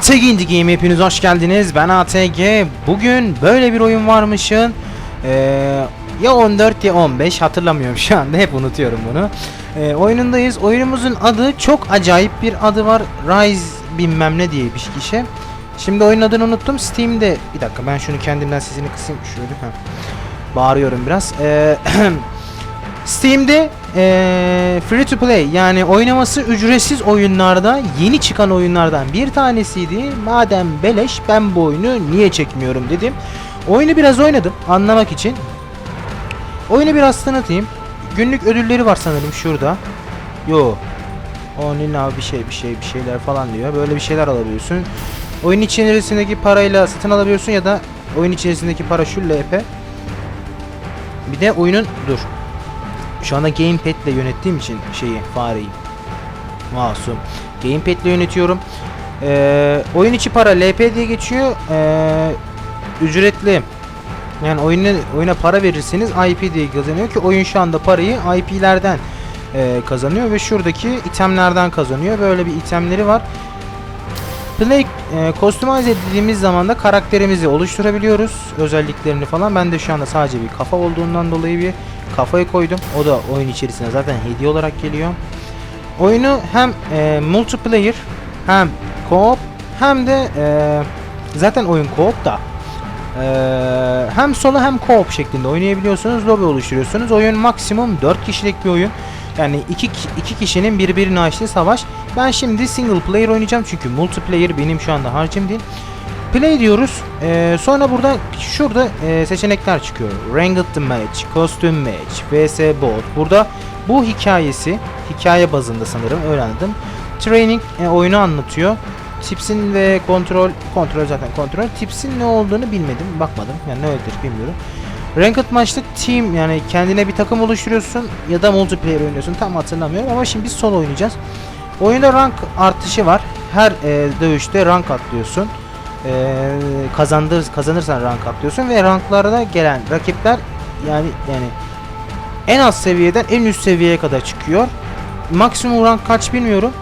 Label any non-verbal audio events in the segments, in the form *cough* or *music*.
ATG Indie Game hepiniz hoş geldiniz. Ben ATG. Bugün böyle bir oyun varmışın. Ee, ya 14 ya 15 hatırlamıyorum şu anda hep unutuyorum bunu. Ee, oyunundayız. Oyunumuzun adı çok acayip bir adı var. Rise bilmem ne diye bir kişi. Şimdi oyun adını unuttum. Steam'de bir dakika ben şunu kendimden sesini kısayım şöyle. Heh. Bağırıyorum biraz. Ee, *clears throat* Steam'de eee, free to play yani oynaması ücretsiz oyunlarda yeni çıkan oyunlardan bir tanesiydi. Madem beleş ben bu oyunu niye çekmiyorum dedim. Oyunu biraz oynadım anlamak için. Oyunu biraz tanıtayım. Günlük ödülleri var sanırım şurada. Yo. Onun abi bir şey bir şey bir şeyler falan diyor. Böyle bir şeyler alabiliyorsun. Oyun içerisindeki parayla satın alabiliyorsun ya da oyun içerisindeki para şu LP. Bir de oyunun dur. Şu anda gamepad ile yönettiğim için şeyi fareyi. Masum. Gamepad ile yönetiyorum. Ee, oyun içi para LP diye geçiyor. Ee, ücretli. Yani oyuna, oyuna para verirseniz IP diye kazanıyor ki oyun şu anda parayı IP'lerden e, kazanıyor ve şuradaki itemlerden kazanıyor. Böyle bir itemleri var. Play e, customize dediğimiz zaman da karakterimizi oluşturabiliyoruz. Özelliklerini falan. Ben de şu anda sadece bir kafa olduğundan dolayı bir kafayı koydum. O da oyun içerisine zaten hediye olarak geliyor. Oyunu hem e, multiplayer hem co-op hem de e, zaten oyun co-op da e, hem solo hem co-op şeklinde oynayabiliyorsunuz. Lobby oluşturuyorsunuz. Oyun maksimum 4 kişilik bir oyun. Yani iki, ki- iki kişinin birbirine açtığı savaş. Ben şimdi single player oynayacağım çünkü multiplayer benim şu anda harcım değil. Play diyoruz. Ee, sonra burada şurada e, seçenekler çıkıyor. Ranked match, costume match, vs bot. Burada bu hikayesi hikaye bazında sanırım öyle anladım. Training e, oyunu anlatıyor. Tipsin ve kontrol kontrol zaten kontrol. Tipsin ne olduğunu bilmedim, bakmadım. Yani ne öyledir bilmiyorum. Ranked maçta team yani kendine bir takım oluşturuyorsun ya da multiplayer oynuyorsun tam hatırlamıyorum ama şimdi biz solo oynayacağız. Oyunda rank artışı var. Her e, dövüşte rank atlıyorsun. E, kazandır kazanırsan rank atlıyorsun ve ranklarda gelen rakipler yani yani en az seviyeden en üst seviyeye kadar çıkıyor. Maksimum rank kaç bilmiyorum.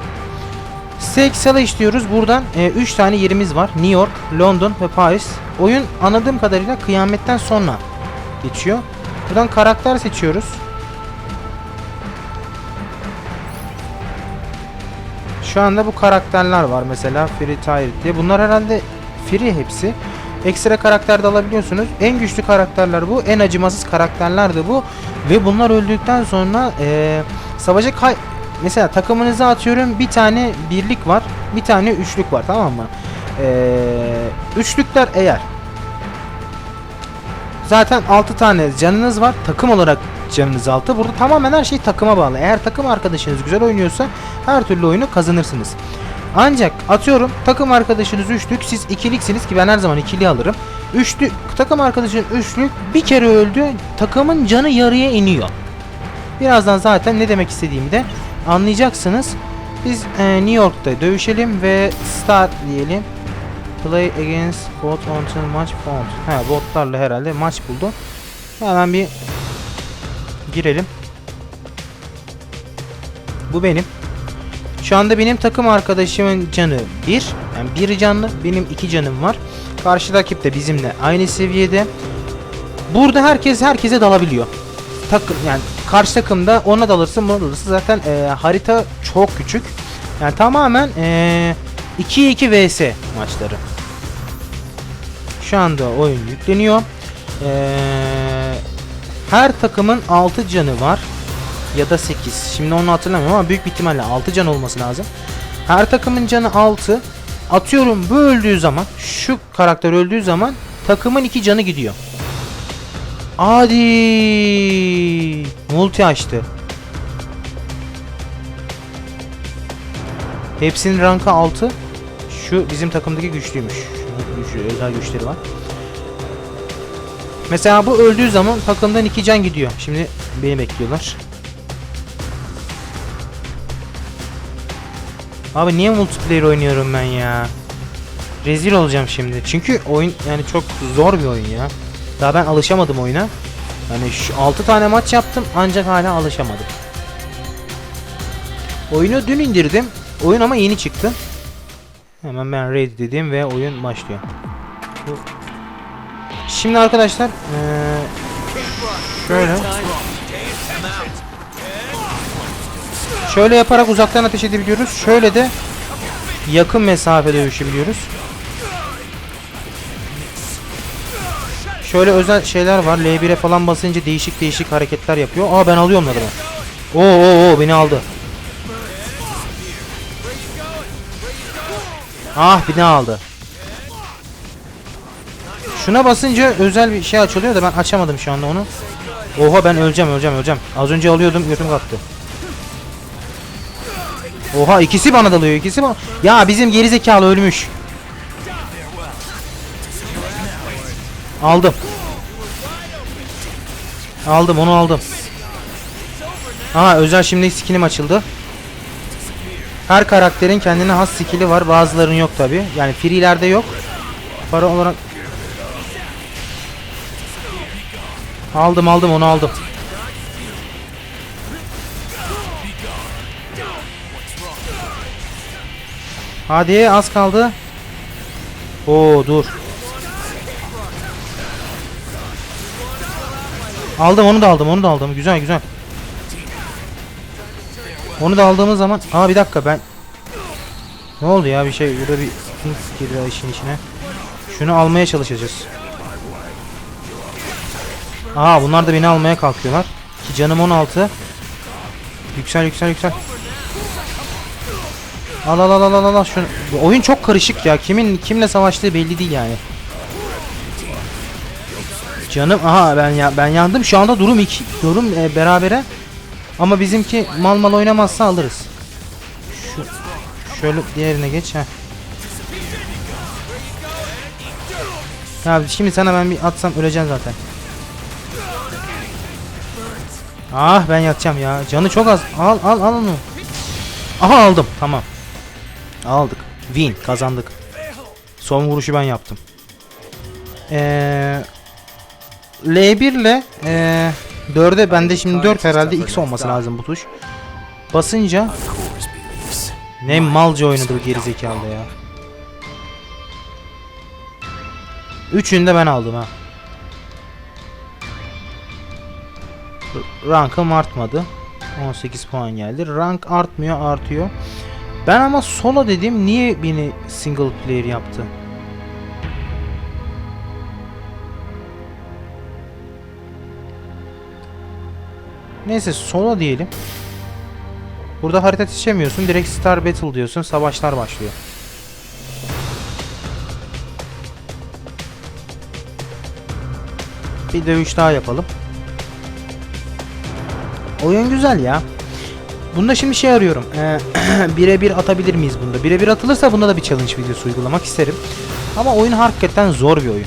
Sexal'a işliyoruz. Buradan 3 tane yerimiz var. New York, London ve Paris. Oyun anladığım kadarıyla kıyametten sonra geçiyor. Buradan karakter seçiyoruz. Şu anda bu karakterler var mesela Free Tire diye. Bunlar herhalde free hepsi. Ekstra karakter de alabiliyorsunuz. En güçlü karakterler bu. En acımasız karakterler de bu. Ve bunlar öldükten sonra eee savaşa kay mesela takımınıza atıyorum bir tane birlik var. Bir tane üçlük var tamam mı? Eee üçlükler eğer Zaten 6 tane canınız var. Takım olarak canınız 6. Burada tamamen her şey takıma bağlı. Eğer takım arkadaşınız güzel oynuyorsa her türlü oyunu kazanırsınız. Ancak atıyorum takım arkadaşınız üçlük siz ikiliksiniz ki ben her zaman ikili alırım. Üçlü takım arkadaşın üçlük bir kere öldü takımın canı yarıya iniyor. Birazdan zaten ne demek istediğimi de anlayacaksınız. Biz e, New York'ta dövüşelim ve start diyelim. Play against bot until match found. Ha botlarla herhalde maç buldu. Hemen bir girelim. Bu benim. Şu anda benim takım arkadaşımın canı 1. Yani bir canlı. Benim 2 canım var. Karşı rakip de bizimle aynı seviyede. Burada herkes herkese dalabiliyor. Takım yani karşı takımda ona dalırsın buna dalırsın. Zaten e, harita çok küçük. Yani tamamen e, 2-2 vs maçları. Şu anda oyun yükleniyor. Ee, her takımın 6 canı var. Ya da 8. Şimdi onu hatırlamıyorum ama büyük bir ihtimalle 6 can olması lazım. Her takımın canı 6. Atıyorum bu öldüğü zaman şu karakter öldüğü zaman takımın 2 canı gidiyor. Hadi multi açtı. Hepsinin rankı 6. Şu bizim takımdaki güçlüymüş. Güçlü, özel güçleri var. Mesela bu öldüğü zaman takımdan 2 can gidiyor. Şimdi beni bekliyorlar. Abi niye multiplayer oynuyorum ben ya? Rezil olacağım şimdi. Çünkü oyun yani çok zor bir oyun ya. Daha ben alışamadım oyuna. Yani şu 6 tane maç yaptım ancak hala alışamadım. Oyunu dün indirdim. Oyun ama yeni çıktı. Ee, Hemen ben ready dedim ve oyun başlıyor. Şimdi arkadaşlar eee, şöyle şöyle yaparak uzaktan ateş edebiliyoruz. Şöyle de yakın mesafe dövüşebiliyoruz. Şöyle özel şeyler var. L1'e falan basınca değişik değişik hareketler yapıyor. Aa ben alıyorum adamı. Oo oo oo beni aldı. Ah bir ne aldı. Şuna basınca özel bir şey açılıyor da ben açamadım şu anda onu. Oha ben öleceğim öleceğim öleceğim. Az önce alıyordum götüm kalktı. Oha ikisi bana dalıyor ikisi bana. Ya bizim gerizekalı ölmüş. Aldım. Aldım onu aldım. Aha özel şimdi skillim açıldı. Her karakterin kendine has skill'i var. Bazılarının yok tabi. Yani free'lerde yok. Para olarak Aldım aldım onu aldım. Hadi az kaldı. Oo dur. Aldım onu da aldım onu da aldım. Güzel güzel. Onu da aldığımız zaman Aa bir dakika ben Ne oldu ya bir şey burada bir Things girdi işin içine. Şunu almaya çalışacağız. Aa bunlar da beni almaya kalkıyorlar. Ki canım 16. Yüksel yüksel yüksel. Al al al al al al şunu. Oyun çok karışık ya. Kimin kimle savaştığı belli değil yani. Canım aha ben ya ben yandım. Şu anda durum 2 durum e, berabere. Ama bizimki mal mal oynamazsa alırız. Şu şöyle diğerine geç ha. Ya şimdi sana ben bir atsam öleceksin zaten. Ah ben yatacağım ya. Canı çok az. Al al al onu. Aha aldım. Tamam. Aldık. Win. Kazandık. Son vuruşu ben yaptım. Ee, L1 ile ee, 4'e bende şimdi 4 herhalde X olması lazım bu tuş. Basınca ne malca oynadı bu gerizekalı ya. Üçünü de ben aldım ha. Rankım artmadı. 18 puan geldi. Rank artmıyor, artıyor. Ben ama solo dedim niye beni single player yaptı? Neyse solo diyelim. Burada harita seçemiyorsun. Direkt Star Battle diyorsun. Savaşlar başlıyor. Bir dövüş daha yapalım. Oyun güzel ya. Bunda şimdi şey arıyorum. Ee, *clears throat* birebir atabilir miyiz bunda? Birebir atılırsa bunda da bir challenge videosu uygulamak isterim. Ama oyun hakikaten zor bir oyun.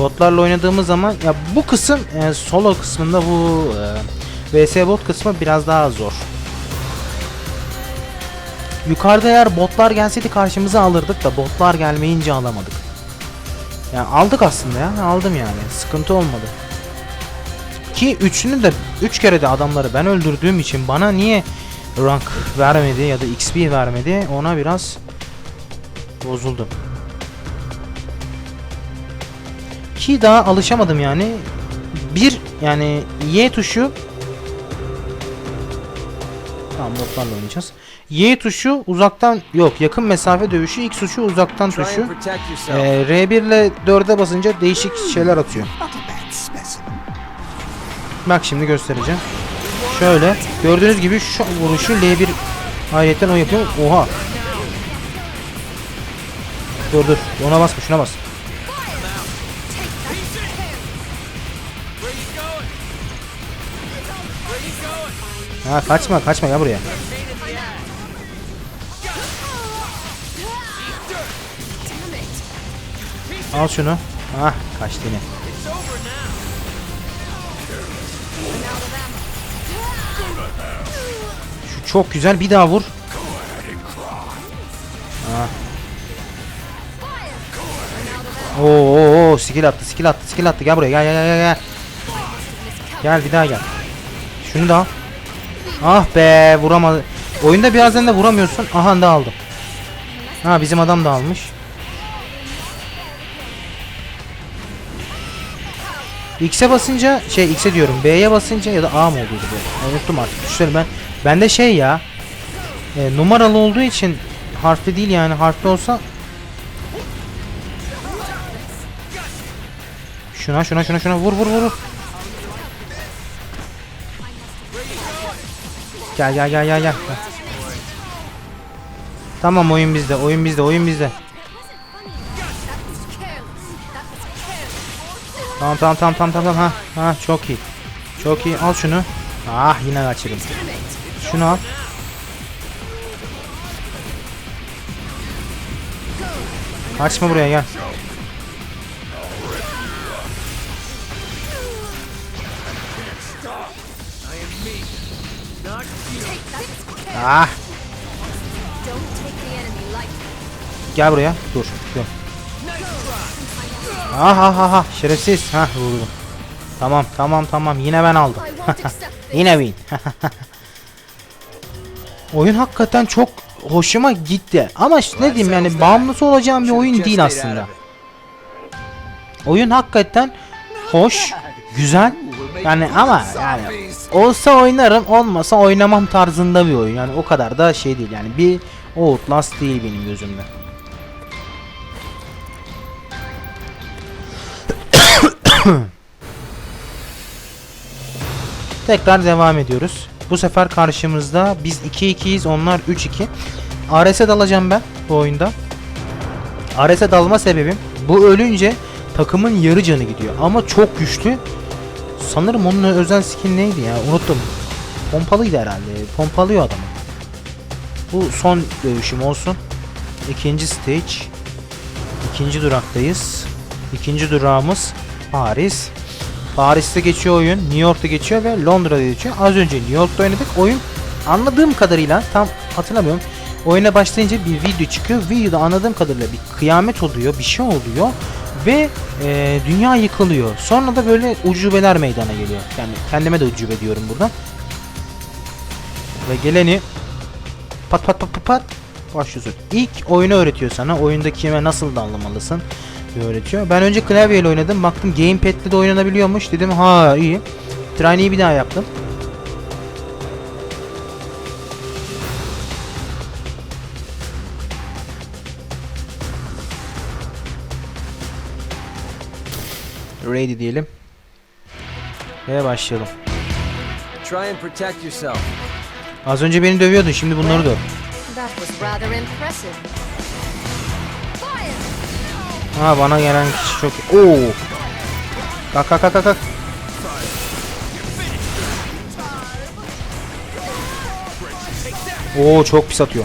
Botlarla oynadığımız zaman ya bu kısım e, solo kısmında bu e, VS bot kısmı biraz daha zor. Yukarıda eğer botlar gelseydi karşımıza alırdık da botlar gelmeyince alamadık. Yani aldık aslında ya. Aldım yani. Sıkıntı olmadı. Ki üçünü de üç kere de adamları ben öldürdüğüm için bana niye rank vermedi ya da XP vermedi ona biraz bozuldum. Ki daha alışamadım yani. Bir yani Y tuşu Tamam botlarla oynayacağız. Y tuşu uzaktan yok yakın mesafe dövüşü X tuşu uzaktan tuşu. Ee, R1 ile 4'e basınca değişik şeyler atıyor. Bak şimdi göstereceğim. Şöyle gördüğünüz gibi şu vuruşu L1 ayetten o yapıyor. Oha. Dur dur. Ona basma şuna bas. Ha kaçma kaçma ya buraya. Al şunu. Ah kaçtı yine. Şu çok güzel bir daha vur. Oo, oo, oo, skill attı, skill attı, skill attı. Gel buraya, gel, gel, gel, gel. Gel bir daha gel. Şunu da al. Ah be vuramadı. Oyunda birazdan da vuramıyorsun. Aha da aldım. Ha bizim adam da almış. X'e basınca şey X'e diyorum B'ye basınca ya da A mı oluyordu bu? Unuttum artık. Düşünelim ben. Bende şey ya. e, numaralı olduğu için harfli değil yani harfli olsa Şuna şuna şuna şuna vur vur vur. Gel gel gel gel gel. Tamam oyun bizde oyun bizde oyun bizde. Tamam tamam tamam tamam tamam ha ha çok iyi. Çok iyi al şunu. Ah yine kaçırdım. Şunu al. Kaçma buraya gel. Ah gel buraya. Dur. Dur. Ah ah ah ah şerefsiz. Ha vurdum. Tamam tamam tamam yine ben aldım. *laughs* Yine win. *laughs* oyun hakikaten çok hoşuma gitti. Ama işte ne diyeyim yani bağımlısı olacağım bir oyun değil aslında. Oyun hakikaten hoş, güzel. Yani ama yani olsa oynarım, olmasa oynamam tarzında bir oyun. Yani o kadar da şey değil yani bir Outlast değil benim gözümde. *coughs* Tekrar devam ediyoruz. Bu sefer karşımızda biz 2-2'yiz, onlar 3-2. ARS'e dalacağım ben bu oyunda. ARS'e dalma sebebim bu ölünce takımın yarı canı gidiyor ama çok güçlü. Sanırım onun özel skin neydi ya unuttum. Pompalıydı herhalde. Pompalıyor adamı. Bu son dövüşüm olsun. İkinci stage. İkinci duraktayız. İkinci durağımız Paris. Paris'te geçiyor oyun, New York'ta geçiyor ve Londra'da geçiyor. Az önce New York'ta oynadık. Oyun anladığım kadarıyla tam hatırlamıyorum. Oyuna başlayınca bir video çıkıyor. Videoda anladığım kadarıyla bir kıyamet oluyor, bir şey oluyor ve e, dünya yıkılıyor. Sonra da böyle ucubeler meydana geliyor. Yani kendime de ucube diyorum buradan. Ve geleni pat pat pat pat pat başlıyorsun. İlk oyunu öğretiyor sana. Oyunda kime nasıl dalmalısın bir öğretiyor. Ben önce klavyeyle oynadım. Baktım gamepad'le de oynanabiliyormuş. Dedim ha iyi. Trainee'yi bir daha yaptım. Ready diyelim. Ve başlayalım. Try and protect yourself. Az önce beni dövüyordun. Şimdi bunları döv. Ha bana gelen kişi çok... Oo. Kalk kalk kalk, kalk. Oo çok pis atıyor.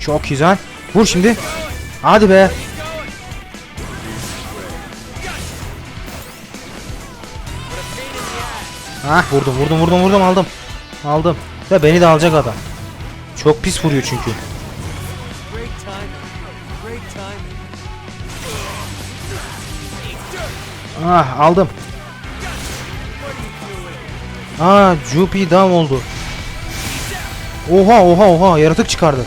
Çok güzel. Vur şimdi. Hadi be. Ah vurdum vurdum vurdum vurdum aldım. Aldım. Ve beni de alacak adam. Çok pis vuruyor çünkü. Ah aldım. Aa Jupi down oldu. Oha oha oha yaratık çıkardı.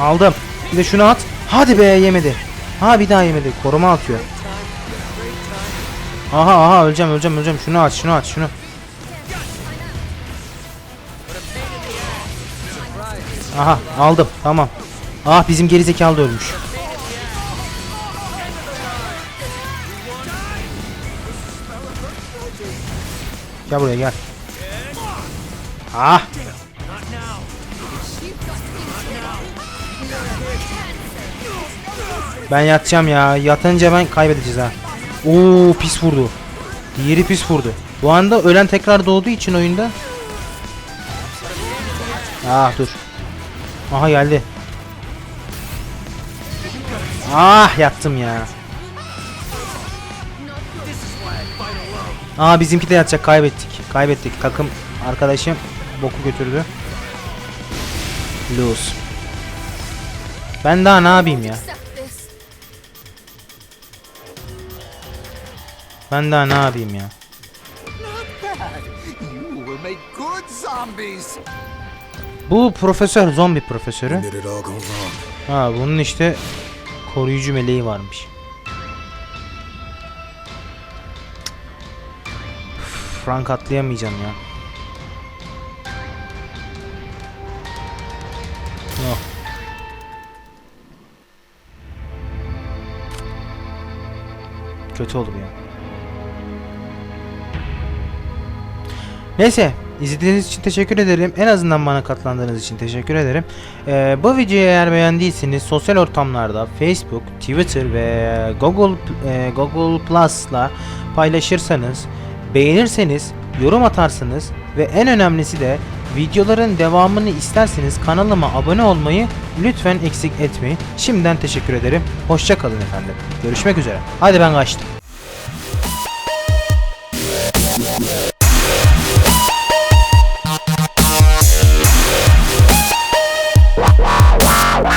Aldım. Bir de şunu at. Hadi be yemedi. Ha bir daha yemedi. Koruma atıyor. Aha aha öleceğim öleceğim öleceğim. Şunu aç şunu aç şunu. Aha aldım tamam. Ah bizim gerizekalı da ölmüş. Gel buraya gel. Ah. Ben yatacağım ya. Yatınca ben kaybedeceğiz ha. Oo pis vurdu. Diğeri pis vurdu. Bu anda ölen tekrar doğduğu için oyunda. Ah dur. Aha geldi. Ah yattım ya. Aa bizimki de yatacak kaybettik. Kaybettik. Takım arkadaşım boku götürdü. Lose. Ben daha ne yapayım ya? Ben daha ne yapayım ya? You will make good zombies. Bu profesör zombi profesörü. Ha bunun işte koruyucu meleği varmış. Üf, Rank atlayamayacağım ya. Oh. Kötü olur ya. Neyse izlediğiniz için teşekkür ederim. En azından bana katlandığınız için teşekkür ederim. Ee, bu videoyu eğer beğendiyseniz sosyal ortamlarda Facebook, Twitter ve Google e, Google Plus'la paylaşırsanız, beğenirseniz, yorum atarsanız ve en önemlisi de videoların devamını isterseniz kanalıma abone olmayı lütfen eksik etmeyin. Şimdiden teşekkür ederim. Hoşça kalın efendim. Görüşmek üzere. Hadi ben kaçtım.